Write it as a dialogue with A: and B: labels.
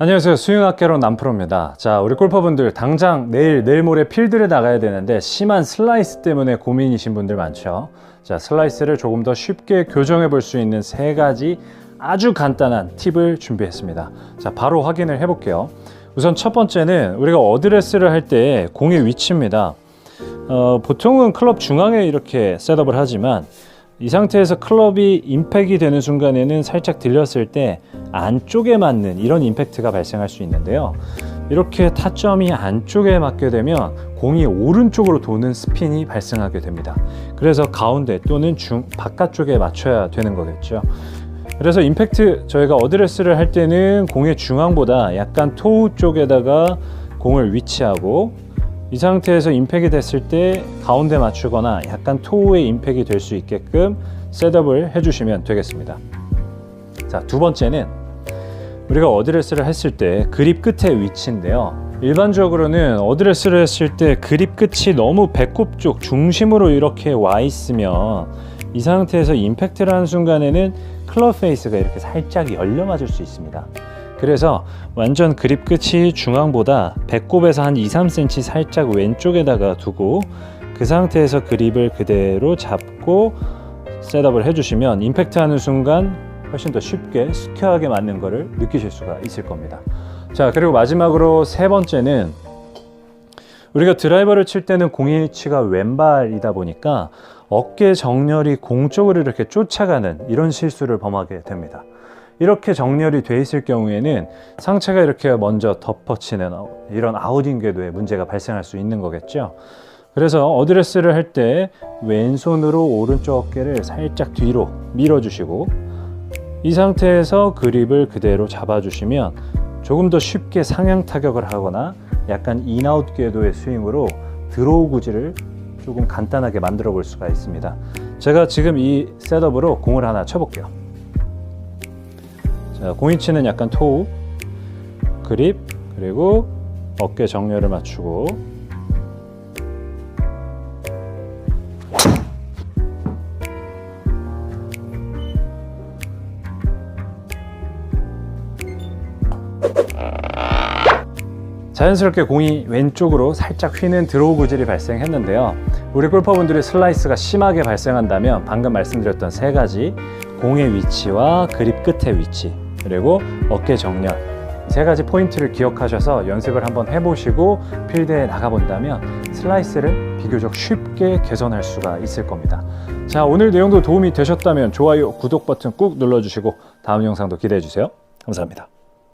A: 안녕하세요. 스윙학개론 남프로입니다. 자, 우리 골퍼분들 당장 내일, 내일 모레 필드에 나가야 되는데 심한 슬라이스 때문에 고민이신 분들 많죠. 자, 슬라이스를 조금 더 쉽게 교정해 볼 수 있는 세 가지 아주 간단한 팁을 준비했습니다. 자, 바로 확인을 해 볼게요. 우선 첫 번째는 우리가 어드레스를 할 때 공의 위치입니다. 어, 보통은 클럽 중앙에 이렇게 셋업을 하지만 이 상태에서 클럽이 임팩이 되는 순간에는 살짝 들렸을 때 안쪽에 맞는 이런 임팩트가 발생할 수 있는데요. 이렇게 타점이 안쪽에 맞게 되면 공이 오른쪽으로 도는 스핀이 발생하게 됩니다. 그래서 가운데 또는 중 바깥쪽에 맞춰야 되는 거겠죠. 그래서 임팩트 저희가 어드레스를 할 때는 공의 중앙보다 약간 토우 쪽에다가 공을 위치하고 이 상태에서 임팩이 됐을 때 가운데 맞추거나 약간 토우에 임팩이 될 수 있게끔 셋업을 해주시면 되겠습니다. 자, 두 번째는 우리가 어드레스를 했을 때 그립 끝의 위치인데요. 일반적으로는 어드레스를 했을 때 그립 끝이 너무 배꼽 쪽 중심으로 이렇게 와 있으면 이 상태에서 임팩트를 하는 순간에는 클럽 페이스가 이렇게 살짝 열려 맞을 수 있습니다. 그래서 완전 그립 끝이 중앙보다 배꼽에서 한 2, 3cm 살짝 왼쪽에다가 두고 그 상태에서 그립을 그대로 잡고 셋업을 해주시면 임팩트 하는 순간 훨씬 더 쉽게 스퀘어하게 맞는 것을 느끼실 수가 있을 겁니다. 자, 그리고 마지막으로 세 번째는 우리가 드라이버를 칠 때는 공의 위치가 왼발이다 보니까 어깨 정렬이 공 쪽으로 이렇게 쫓아가는 이런 실수를 범하게 됩니다. 이렇게 정렬이 돼 있을 경우에는 상체가 이렇게 먼저 덮어치는 이런 아웃인 궤도에 문제가 발생할 수 있는 거겠죠. 그래서 어드레스를 할 때 왼손으로 오른쪽 어깨를 살짝 뒤로 밀어주시고 이 상태에서 그립을 그대로 잡아주시면 조금 더 쉽게 상향 타격을 하거나 약간 인아웃 궤도의 스윙으로 드로우 구질을 조금 간단하게 만들어 볼 수가 있습니다. 제가 지금 이 셋업으로 공을 하나 쳐볼게요. 자, 공이치는 약간 토우, 그립, 그리고 어깨 정렬을 맞추고 자연스럽게 공이 왼쪽으로 살짝 휘는 드로우 구질이 발생했는데요. 우리 골퍼분들이 슬라이스가 심하게 발생한다면 방금 말씀드렸던 세 가지 공의 위치와 그립 끝의 위치 그리고 어깨 정렬 이세 가지 포인트를 기억하셔서 연습을 한번 해보시고 필드에 나가본다면 슬라이스를 비교적 쉽게 개선할 수가 있을 겁니다. 자 오늘 내용도 도움이 되셨다면 좋아요, 구독 버튼 꾹 눌러주시고 다음 영상도 기대해 주세요. 감사합니다.